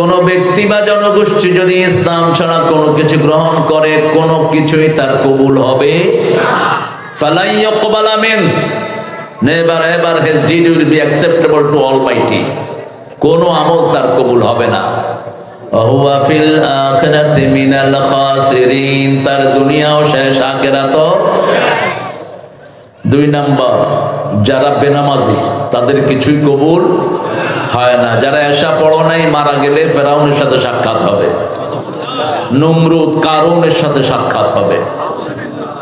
কোন ব্যক্তি বা জনগোষ্ঠী যদি ইসলাম ছাড়া কোনো কিছু গ্রহণ করে, কোনো কিছুই তার কবুল হবে নেভার এভার টু কোনো আমল তার কবুল হবে না। হুয়া ফিল আখিরাতি তার দুনিয়াও শেষ, আখিরাতও দুই নাম্বার, যারা বেনামাজি, তাদের কিছুই কবুল হয় না। যারা এসা পড়ো নাই, মারা গেলে ফেরাউনের সাথে সাক্ষাৎ হবে। নমরুদ কারুনের সাথে সাক্ষাৎ হবে।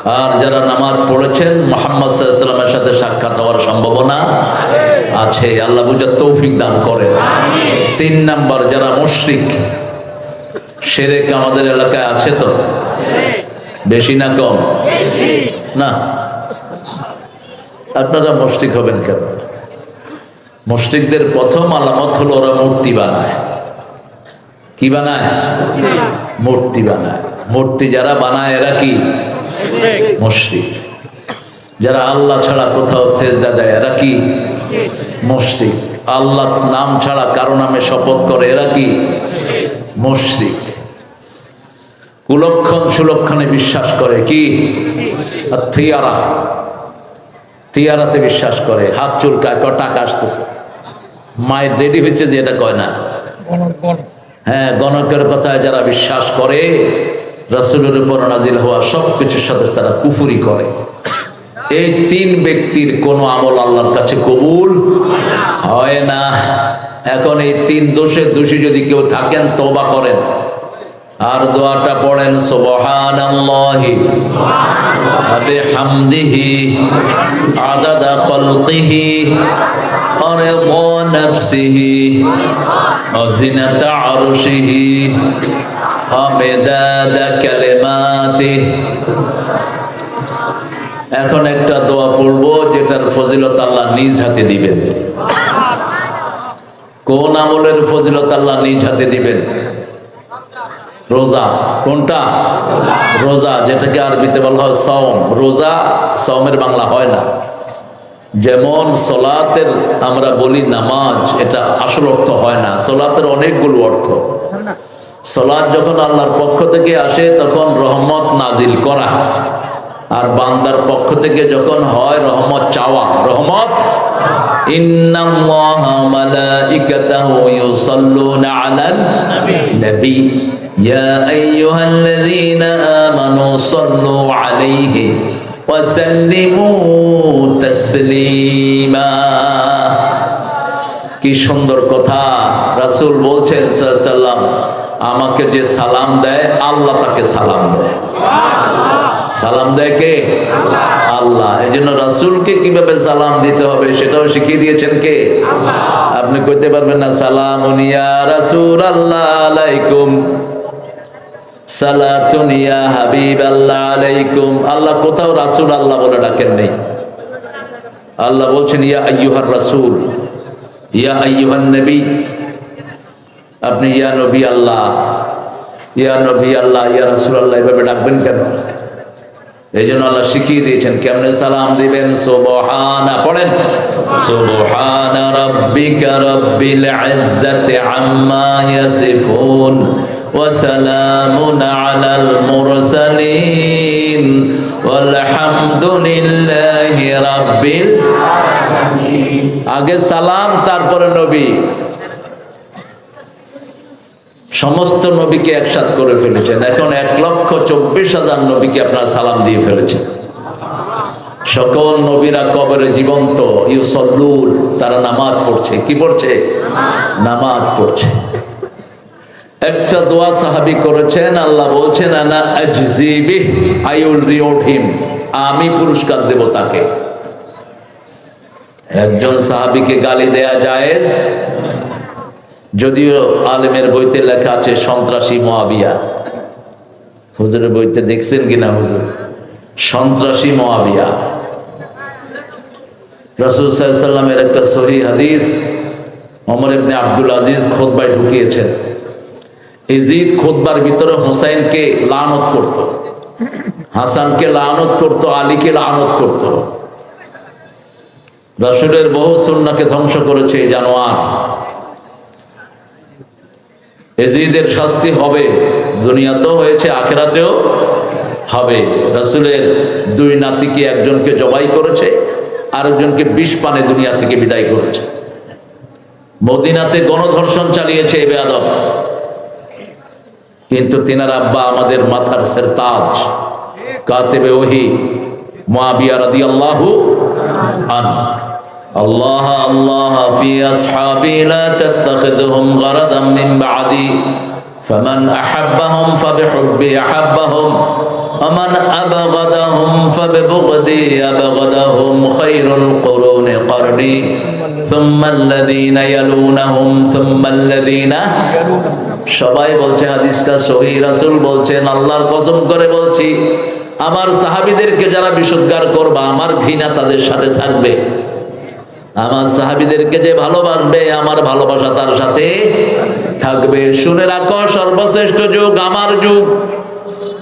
আর যারা নামাজ পড়েছেন, মোহাম্মদ সাথে সাক্ষাৎ হওয়ার সম্ভাবনা আছে। আল্লাহ বুঝার তৌফিক দান করেন। তিন নাম্বার, যারা মুশরিক, সেরেক আমাদের এলাকায় আছে তো? বেশি না কম? না? আপনারা মুশরিক হবেন কেন? মুশরিকদের প্রথম আলামত হলো ওরা মূর্তি বানায়। কি বানায়? মূর্তি বানায়। মূর্তি যারা বানায় এরা কি? মুশরিক। যারা আল্লাহ ছাড়া কোথাও সেজদা দেয় এরা কি? মুশরিক। আল্লাহ নাম ছাড়া কারও নামে শপথ করে এরা কি? মুশরিক। কুলক্ষণ সুলক্ষণে বিশ্বাস করে কি? থিয়ারা থিয়ারাতে বিশ্বাস করে। হাত চুলকায় টাকা আসতেছে। মায়ের রেডি হয়েছে যে এটা কয় না? হ্যাঁ গণকের কথায় যারা বিশ্বাস করে রাসুলের উপর নাজিল হওয়া সব কিছুর সাথে তারা কুফুরি করে। এই তিন ব্যক্তির কোনো আমল আল্লাহর কাছে কবুল হয় না। এখন এই তিন দোষে দোষী যদি কেউ থাকেন তবা করেন। আর দোয়াটা পড়েন সুবহানাল্লাহি বিহামদিহি আদাদা খালকিহি। ورضا نفسه وزنة عرشه ومداد كلماته এখন একটা দোয়া পড়বো যেটার ফজিলত আল্লাহ নিজ হাতে দিবেন কোন আমলের ফজিলত আল্লাহ নিজ হাতে দিবেন রোজা কোনটা রোজা যেটাকে আরবিতে বলা হয় সওম রোজা সওমের বাংলা হয় না যেমন সলাতের আমরা বলি নামাজ, এটা আসল অর্থ হয় না, সলাতের অনেকগুলো অর্থ। সলাৎ যখন আল্লাহর পক্ষ থেকে আসে, তখন রহমত নাজিল করা। আর বান্দার পক্ষ থেকে যখন হয়, রহমত চাওয়া। রহমত? ইন্নাল্লাহা কি সুন্দর কথা। রাসূল বলছেন সাল্লাম আমাকে যে সালাম দেয়, আল্লাহ তাকে সালাম দেয়। সালাম দেয় কে? আল্লাহ। এই জন্য রাসুলকে কীভাবে সালাম দিতে হবে সেটাও শিখিয়ে দিয়েছেন কে? আপনি কইতে পারবেন না সালাম রাসুল আল্লাহ আলাইকুম। সালাতুন ইয়া হাবিব আল্লাহ আলাইকুম। আল্লাহ কোথাও রাসূল আল্লাহ বলে ডাকেন নেই। আল্লাহ বলছেন, ইয়া আইয়ুহার রাসূল, ইয়া আইয়ুহান নবী, আপনি ইয়া নবী আল্লাহ, ইয়া নবী আল্লাহ, ইয়া রাসূল আল্লাহ, এভাবে ডাকবেন কেন? এই জন্য আল্লাহ শিখিয়ে দিয়েছেন, কেমনে সালাম দিবেন? সুবহানা পড়েন। সুবহানা রাব্বিকা রাব্বিল ইজ্জাতি আম্মা ইয়াসিফুন। وسلام على المرسلين والحمد لله رب আগে সালাম তারপরে নবী সমস্ত নবীকে একসাথ করে ফেলেছেন এখন এক লক্ষ চব্বিশ হাজার নবীকে আপনারা সালাম দিয়ে ফেলেছেন সকল নবীরা কবরে জীবন্ত ইউসল্লুল তারা নামাজ পড়ছে কি পড়ছে নামাজ পড়ছে একটা দোয়া সাহাবি করেছেন, আল্লাহ বলছেন, আনা আজজিবি আই উইল রিওয়ার্ড হিম। আমি পুরস্কার দেব তাকে। একজন সাহাবিকে গালি দেয়া জায়েজ? যদিও আলেমের বইতে লেখা আছে, সন্ত্রাসী মহাবিয়া হুজুরের বইতে দেখছেন কিনা হুজুর? সন্ত্রাসী মহাবিয়া রসুল সাল্লামের একটা সহি হাদিস অমর ইবনে আব্দুল আজিজ খোদবায় ঢুকিয়েছেন। ইজিদ খোদবার ভিতরে হোসাইনকে লানত করত। হাসানকে লানত করত, আলীকে লানত করত। রসুলের বহু সুন্নাকে ধ্বংস করেছে জানোয়ার। এজিদের শাস্তি হবে, দুনিয়াতেও হয়েছে, আখেরাতেও হবে। রাসূলের দুই নাতিকে একজনকে জবাই করেছে, আরেকজনকে বিষ পানে দুনিয়া থেকে বিদায় করেছে। মদিনাতে গণধর্ষণ চালিয়েছে এ বেয়াদব। কিন্তু তিনার আব্বা আমাদের মাথার সেরতাজ কাতেবে ওহি মুয়াবিয়া রাদিয়াল্লাহু আনহু الله الله في أصحابي لا تتخذهم غرضا من بعدي فمن أحبهم فبحبي أحبهم ومن أبغضهم فببغضي أبغضهم خير القرون قرني ثم الذين يلونهم ثم الذين সবাই বলছে, হাদিসটা সহি, রাসুল বলছেন, আল্লাহর কসম করে বলছি, আমার সাহাবিদেরকে যারা বিশুদ্ধার করবা, আমার ঘৃণা তাদের সাথে থাকবে। আমার সাহাবিদেরকে যে ভালোবাসবে, আমার ভালোবাসা তার সাথে থাকবে। শুনে রাখো, সর্বশ্রেষ্ঠ যুগ, আমার যুগ,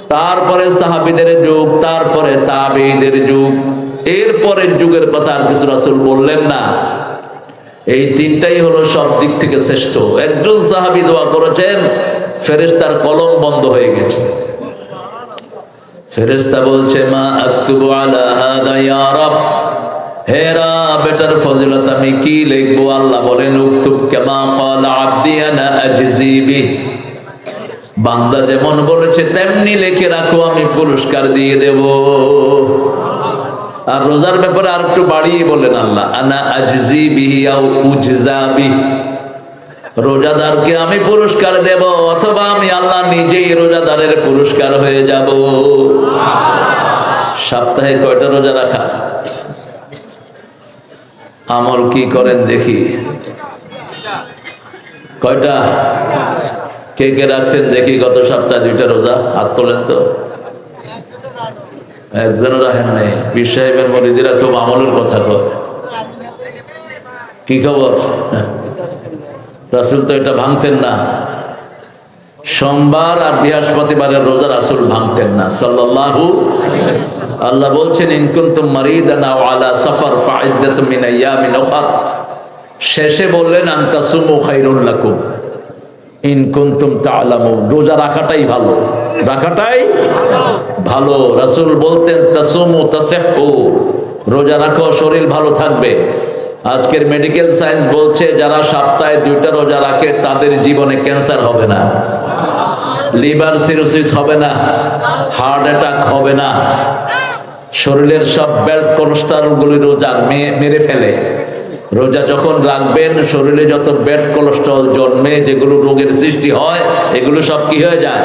তারপরে সাহাবিদের যুগ, তারপরে তাবেইদের যুগ। এরপরের যুগের কথা আর কিছু রাসুল বললেন না। এই তিনটাই হলো সব দিক থেকে শ্রেষ্ঠ। একজন সাহাবি দোয়া করেছেন, ফেরেশতার কলম বন্ধ হয়ে গেছে। ফেরেশতা বলছে, মা আক্তুবু আলা হাদা ইয়া রব। হেরা বেটার ফজিলত আমি কি লিখব? আল্লাহ বলেন, উক্তুব কেমা কল আব্দি আনা আজজি বান্দা যেমন বলেছে, তেমনি লিখে রাখো, আমি পুরস্কার দিয়ে দেব। আর রোজার ব্যাপারে আর একটু বাড়িয়ে বলেন আল্লাহ রোজাদারকে আমি পুরস্কার দেব, অথবা আমি আল্লাহ নিজেই রোজাদারের পুরস্কার হয়ে যাব। সপ্তাহে কয়টা রোজা রাখা? আমল কি করেন দেখি। কয়টা? কে কে রাখছেন দেখি, গত সপ্তাহে দুইটা রোজা, হাত তোলেন তো। একজনও রাখেন নেই। পীর মরিদিরা খুব আমলের কথা কয়। কি খবর? রাসুল তো এটা ভাঙতেন না। সোমবার আর বৃহস্পতিবারের রোজা রাসুল ভাঙতেন না। সাল্লাল্লাহু আল্লাহ বলছেন ইনকুন্তুম মারিদান আলা মিন আইয়ামিন উখর। শেষে বললেন, আনতাসুমু খাইরুল লাকুম। ইন কুনতুম তাআলামুন। রোজা রাখাটাই ভালো। রাখাটাই ভালো। রাসূল বলতেন, তাসুমু, তাসিহু, রোজা রাখো, শরীর ভালো থাকবে। আজকের মেডিকেল সায়েন্স বলছে, যারা সপ্তাহে দুইটা রোজা রাখে, তাদের জীবনে ক্যান্সার হবে না। লিভার সিরোসিস হবে না হার্ট অ্যাটাক হবে না। শরীরের সব ব্যাড কোলেস্ট্রলগুলি রোজা মেরে ফেলে। রোজা যখন রাখবেন, শরীরে যত ব্যাড কোলেস্ট্রল জন্মে, যেগুলো রোগের সৃষ্টি হয়, এগুলো সব কি হয়ে যায়?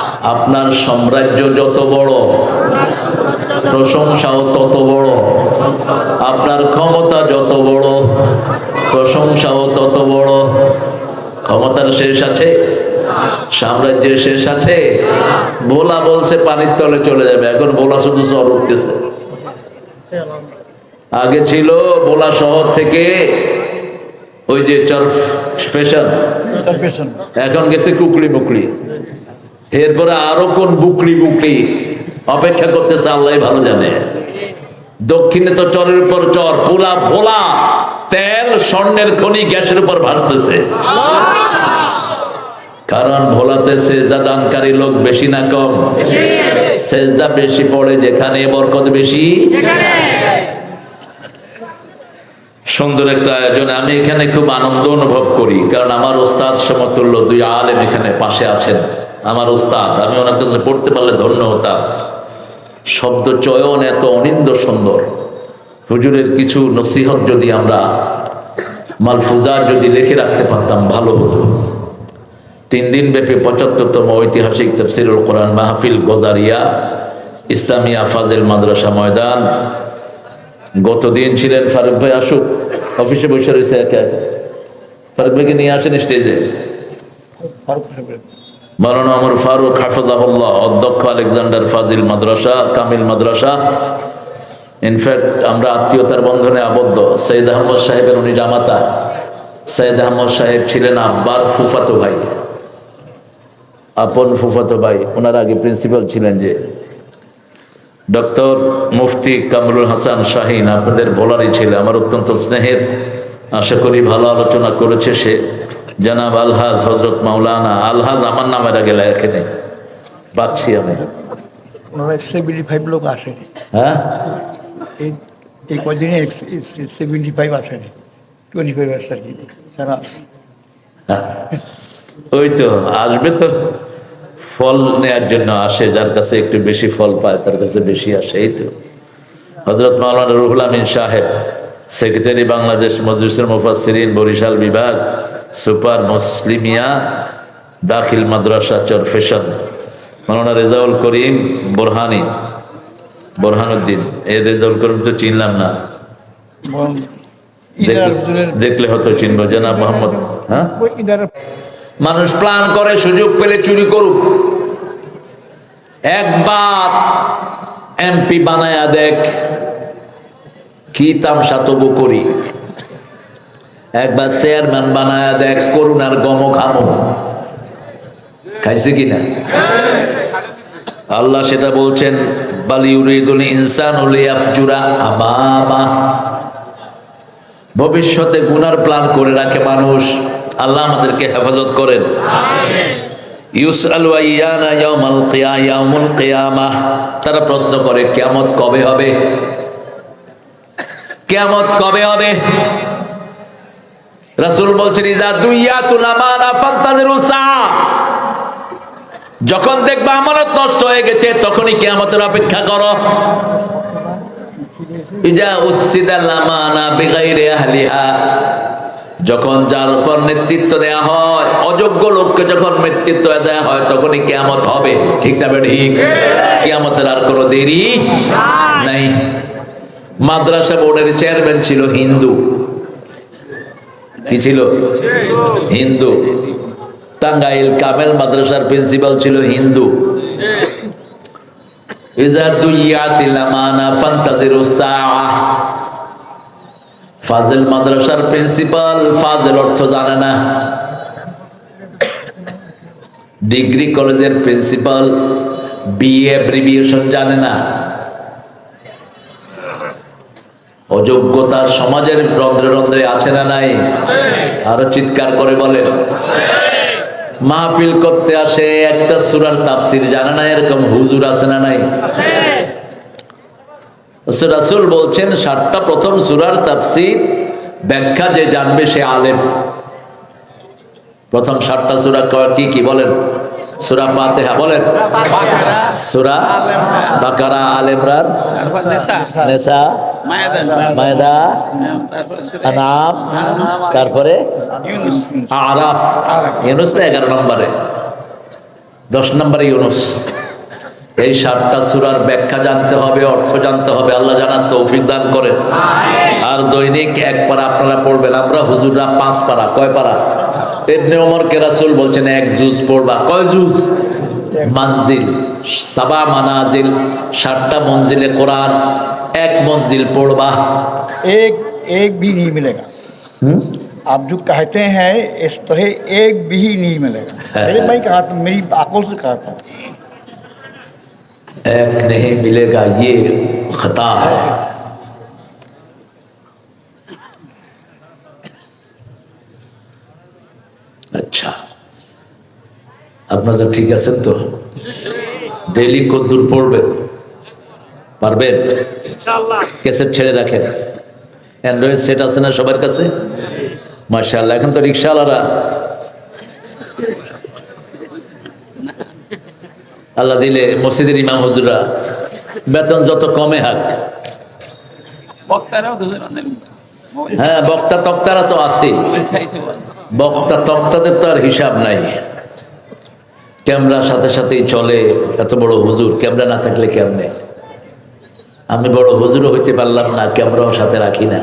আপনার সাম্রাজ্য যত বড় প্রশংসাও তত বড় আপনার ক্ষমতা যত বড় প্রশংসাও তত বড়। ক্ষমতার শেষ আছে সাম্রাজ্যের শেষ আছে। ভোলা বলছে পানির তলে চলে যাবে এখন ভোলা শুধু চর উঠতেছে। আগে ছিল ভোলা শহর থেকে ওই যে চর ফেশন এখন গেছে কুকলি বুকলি এরপরে আরও কোন বুকলি বুকলি অপেক্ষা করতেছে, আল্লাহ ভালো জানে। দক্ষিণে তো চরের উপর চর, পোলা ভোলা, তেল, স্বর্ণের খনি গ্যাসের উপর ভাসতেছে। কারণ ভোলাতে সেজদা দানকারী লোক বেশি না কম। সেজদা বেশি পড়ে যেখানে বরকত বেশি। সুন্দর একটা আয়োজন। আমি এখানে খুব আনন্দ অনুভব করি, কারণ আমার ওস্তাদ সমতুল্য দুই আলেম এখানে পাশে আছেন। আমার ওস্তাদ আমি ওনার কাছে পড়তে পারলে ধন্য হতাম। শব্দ চয়ন এত অনিন্দ সুন্দর। হুজুরের কিছু নসিহত যদি আমরা মালফুজার যদি লিখে রাখতে পারতাম, ভালো হতো। তিন দিন ব্যাপী পঁচাত্তরতম ঐতিহাসিক তফসিরুল কোরআন মাহফিল গোজারিয়া ইসলামিয়া ফাজেল মাদ্রাসা ময়দান। গতদিন ছিলেন ফারুক ভাই আসুক, অফিসে বসে রয়েছে একা একা। ফারুক ভাইকে নিয়ে আসেন স্টেজে। মারানা আমার ফারুক হাফিজাহুল্লাহ, অধ্যক্ষ আলেকজান্ডার ফাজিল মাদ্রাসা কামিল মাদ্রাসা। ইনফ্যাক্ট আমরা আত্মীয়তার বন্ধনে আবদ্ধ। সৈয়দ আহমদ সাহেবের উনি জামাতা। সৈয়দ আহমদ সাহেব ছিলেন আব্বার ফুফাতো ভাই। আপন ফুফাতো ভাই। ওনার আগে প্রিন্সিপাল ছিলেন যে। ডক্টর মুফতি কামরুল হাসান শাহিন, আপনাদের বলারই ছিল, আমার অত্যন্ত স্নেহের। আশা করি ভালো আলোচনা করেছে সে। জানাব আলহাজ হজরত মাওলানা আলহাজ আমার নামের আগে এখানে পাচ্ছি আমি। সেভেন্টি ফাইভ লোক হ্যাঁ? এই এই কদিনে সেভেন্টি ফাইভ আসেনি টোয়েন্টি ফাইভ আসছে আর কি যারা ওই তো আসবে তো ফল নেয়ার জন্য আসে যার কাছে একটু বেশি ফল পায় তার কাছে বেশি আসে এই তো। হজরত মাওলানা রুহুল আমিন সাহেব সেক্রেটারি বাংলাদেশ মজলিসের মুফাসসিরিন বরিশাল বিভাগ সুপার মুসলিমিয়া দাখিল মাদ্রাসা চরফেশন মাওলানা রেজাউল করিম বোরহানি বোরহানুদ্দিন। এই রেজাউল করিম তো চিনলাম না। দেখলে- হয়তো চিনবো। জানা মোহাম্মদ হ্যাঁ? মানুষ প্ল্যান করে সুযোগ পেলে চুরি করুক। একবার এমপি বানায়া দেখ কি তামসা তবু করি। একবার চেয়ারম্যান বানায়া দেখ, করুণার গম খামো খাইছে কিনা? আল্লাহ সেটা বলছেন বালিউরিদুল ইনসান ভবিষ্যতে গুনার প্ল্যান করে রাখে মানুষ। আল্লাহ আমাদেরকে হেফাজত করেন। তারা প্রশ্ন করে, কিয়ামত কবে হবে? কিয়ামত কবে হবে? রাসূল বলছেন ইজা দুইয়াতুল আমানা ফান্তাজিরু সা যখন দেখবা আমানত নষ্ট হয়ে গেছে তখনই কিয়ামতের অপেক্ষা করো। ইজা উসিদাল আমানা বিগাইরি আহলিহা। যখন যার উপর নেতৃত্ব দেয়া হয় অযোগ্য লোককে যখন নেতৃত্ব দেয়া হয় তখনই কেয়ামত হবে। ঠিক না ঠিক কেয়ামতের আর কোনো দেরি নাই। মাদ্রাসা বোর্ডের চেয়ারম্যান ছিল হিন্দু। কি ছিল? হিন্দু। টাঙ্গাইল কামেল মাদ্রাসার প্রিন্সিপাল ছিল হিন্দু। ফাজেল মাদ্রাসার প্রিন্সিপাল, ফাজেল অর্থ জানে না। ডিগ্রি কলেজের প্রিন্সিপাল, বিএ অ্যাব্রিভিয়েশন জানে না। অযোগ্যতা সমাজের রন্ধ্রে রন্ধ্রে আছে না নাই? আরও চিৎকার করে বলেন। মাহফিল করতে আসে একটা সুরার তাফসির জানে না এরকম হুজুর আছে না নাই? রাসুল বলছেন সাতটা প্রথম সুরার তাফসির ব্যাখ্যা যে জানবে সে আলেম। প্রথম সাতটা সুরা কি কি বলেন? সুরা ফাতেহা বলেন। সুরা বাকারা আল ইমরান নেসা। মায়দা। আনাম তারপরে আরাফ। ইউনুস না এগারো নম্বরে। দশ নম্বরে ইউনুস। এই সাতটা সুরার ব্যাখ্যা জানতে হবে অর্থ জানতে হবে। আল্লাহ জানার তৌফিক দান করেন। আর দৈনিক এক পারা আপনারা পড়বেন। আমরা হুজুররা পাঁচ পারা কয় পারা? ইবনে ওমর কে রাসূল বলছেন এক জুজ পড়বা। কয় জুজ মানজিল। সাবা মানাজিল। সাতটা মঞ্জিলে কোরআন। এক মঞ্জিল পড়বা एक एक भी नहीं मिलेगा आप जो कहते हैं इस तरह एक भी नहीं मिलेगा मेरे भाई कहा था मेरी आकल से कहा था एक नहीं मिलेगा ये खता है আচ্ছা আপনারা ঠিক আছেন তো ডেইলি কদ্দুর পড়বেন পারবেন ক্যাসেট ছেড়ে রাখেন। অ্যান্ড্রয়েড সেট আছে না সবার কাছে? মার্শাল্লাহ এখন তো রিক্সাওয়ালারা আল্লাহ দিলে মসজিদের ইমাম হুজুরা বেতন যত কমে হাক। হ্যাঁ বক্তা তক্তারা তো আছে। বক্তা তক্তাদের তো আর হিসাব নাই। ক্যামেরার সাথে সাথেই চলে এত বড় হুজুর ক্যামেরা না থাকলে কেমনে? আমি বড় হুজুরও হইতে পারলাম না, ক্যামেরাও সাথে রাখি না।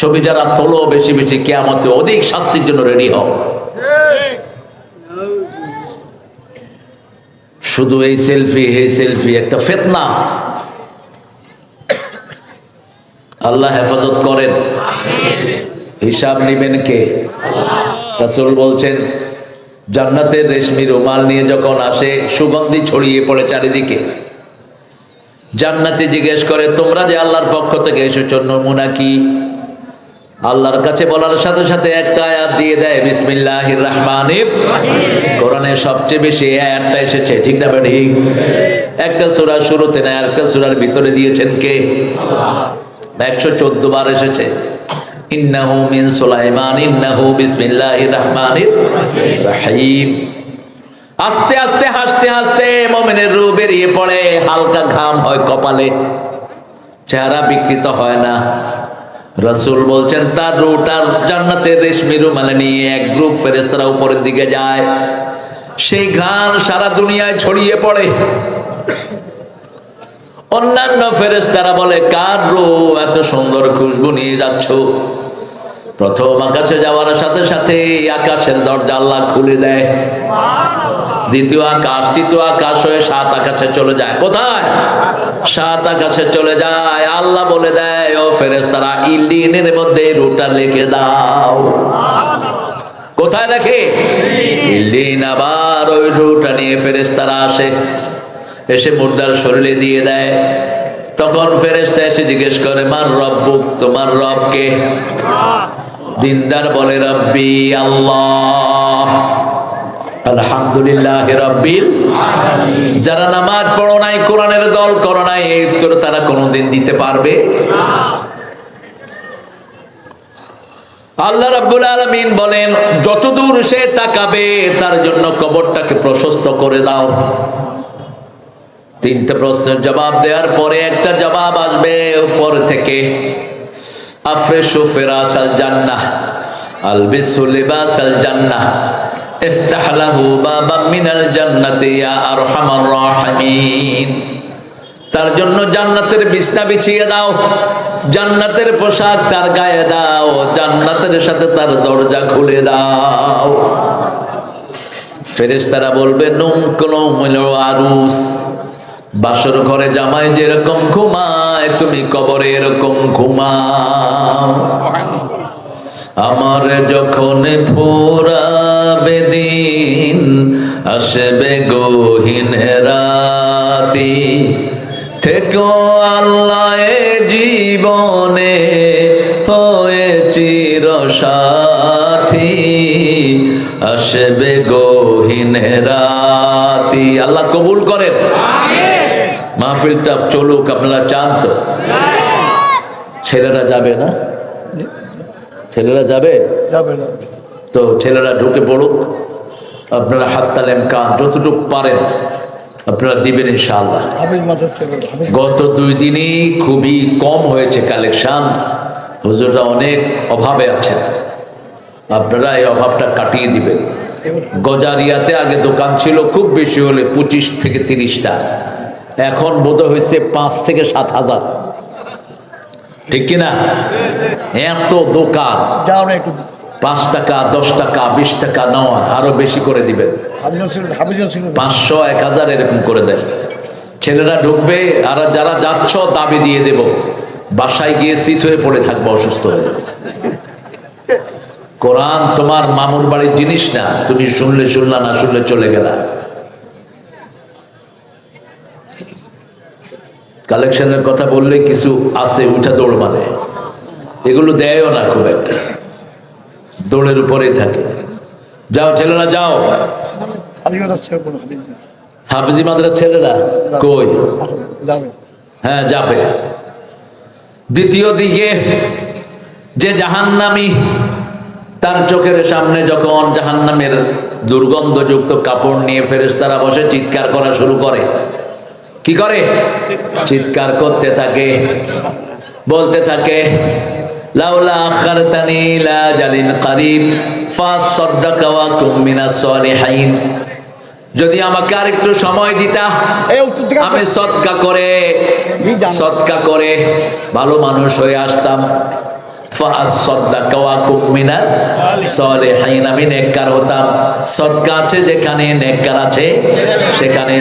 ছবি যারা তোলো বেশি বেশি কিয়ামতে অধিক শাস্তির জন্য রেডি হও। শুধু এই সেলফি এই সেলফি, একটা ফেতনা। আল্লাহ হেফাজত করেন। হিসাব নিবেন কে? রাসূল বলছেন জান্নাতের রেশমি রুমাল নিয়ে যখন আসে, সুগন্ধি ছড়িয়ে পড়ে চারিদিকে। জান্নাতে জিজ্ঞেস করে, তোমরা যে আল্লাহর পক্ষ থেকে এসেছ, নমুনা কি? আল্লাহর কাছে বলার সাথে সাথে একটা আয়াত দিয়ে দেয়, বিসমিল্লাহির রহমানির কোরআনে সবচেয়ে বেশি আয়াতটা এসেছে, ঠিক না ঠিক একটা সূরা শুরুতে না একটা সূরার ভিতরে দিয়েছেন কে? একশো চোদ্দ বার এসেছে। ইন্নাহু মিন সুলাইমান, ইন্নাহু বিসমিল্লাহির রহমানির রহিম। আস্তে আস্তে, হাসতে হাসতে মোমেনের রূপ বেরিয়ে পড়ে, হালকা ঘাম হয় কপালে। চেহারা বিকৃত হয় না। রসুল বলছেন, তার রুটার জান্নাতের রেশমি রুমালে নিয়ে এক গ্রুপ ফেরেস্তারা উপরের দিকে যায়। সেই ঘ্রাণ সারা দুনিয়ায় ছড়িয়ে পড়ে। অন্যান্য ফেরেস্তারা বলে, কার রু এত সুন্দর খুশবু নিয়ে যাচ্ছ? প্রথম আকাশে যাওয়ার সাথে সাথে আকাশের দরজা আল্লাহ খুলে দেয়। দ্বিতীয় আকাশ, তৃতীয় আকাশ হয়ে সাত আকাশে চলে যায়। কোথায়? সাত আকাশে চলে যায়। আল্লাহ বলে দেয়, ও ফেরেস্তারা ইল্লিনের মধ্যে রুটা লিখে দাও। কোথায় লেখে ইল্লিন আবার ওই রুটা নিয়ে ফেরেস্তারা আসে। এসে মুর্দার শরীরে দিয়ে দেয়। তখন ফেরেস্তা এসে জিজ্ঞেস করে মার রব্বুক, তোমার রবকে দিনদার বলে, রব্বি আল্লাহ। আলহামদুলিল্লাহ রব্বিল যারা নামাজ পড়ো নাই, কোরআনের দল করো নাই এই উত্তর তারা কোনোদিন দিতে পারবে আল্লাহ রাব্বুল আলামিন বলেন, যতদূর সে তাকাবে, তার জন্য কবরটাকে প্রশস্ত করে দাও। তিনটা প্রশ্নের জবাব দেওয়ার পরে একটা জবাব আসবে উপর থেকে। আফরেশু ফেরাস আল জান্নাহ, আলবিসু লিবাস আল জান্নাহ বাবাম মিনাল জান্নাতি ইয়া আরহামার রাহিমিন। তার জন্য জান্নাতের বিছনা বিছিয়ে দাও, জান্নাতের পোশাক তার গায়ে দাও, জান্নাতের সাথে তার দরজা খুলে দাও। ফেরেশতারা বলবে নুম কলম আরুস বাসর ঘরে জামাই যেরকম ঘুমায় তুমি কবরে এরকম ঘুমাও আমার যখন ফুরাবে দিন, আসবে গহীন রাতি। থেকো আল্লাহ জীবনে হয়ে চির সাথী আসবে গহীন রাতি। আল্লাহ কবুল করেন। মাহফিলটা চলুক আপনারা চান তো। ছেলেরা যাবে না? ছেলেরা যাবে? তো ছেলেরা ঢুকে পড়ুক আপনারা হাত তালেম কান যতটুকু পারেন আপনারা দিবেন ইনশাআল্লাহ। গত দুই দিনই খুবই কম হয়েছে কালেকশন। হুজুররা অনেক অভাবে আছেন। আপনারা এই অভাবটা কাটিয়ে দিবেন। গজারিয়াতে আগে দোকান ছিল খুব বেশি হলে পঁচিশ থেকে তিরিশটা। এখন বোধ হয়েছে পাঁচ থেকে সাত হাজার। ঠিক কিনা? এত দোকান। পাঁচ টাকা দশ টাকা বিশ টাকা নেওয়া আরও বেশি করে দিবেন। পাঁচশো এক হাজার এরকম করে দেন ছেলেরা ঢুকবে আর যারা যাচ্ছ দাবি দিয়ে দেব। বাসায় গিয়ে শীত হয়ে পড়ে থাকব অসুস্থ হয়ে কোরআন তোমার মামুর বাড়ির জিনিস না তুমি শুনলে শুনলা না শুনলে চলে গেলা। কালেকশনের কথা বললে কিছু আছে, উঠা দৌড় মানে। এগুলো দেয়ও না খুব একটা। দৌড়ের উপরেই থাকে। যাও ছেলেরা, যাও। হাফিজ মাদ্রাস ছেলেরা কই? হ্যাঁ যাবে। দ্বিতীয় দিকে, যে জাহান্নামি, তার চোখের সামনে যখন জাহান্নামের দুর্গন্ধযুক্ত কাপড় নিয়ে ফেরেশতারা বসে চিৎকার করা শুরু করে কি করে? চিৎকার করতে থাকে বলতে থাকে লাউলা আখারতানি ইলা জালিন কারিব ফাসাদদাকা ওয়া কুম মিনাস সালিহিন যদি আমাকে আর একটু সময় দিতা আমি সৎকা করে সৎকা করে ভালো মানুষ হয়ে আসতাম। নেককার হতাম। যেখানে নেককার আছে সেখানে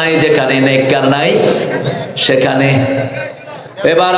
নাই যেখানে নেককার নাই সেখানে। এবার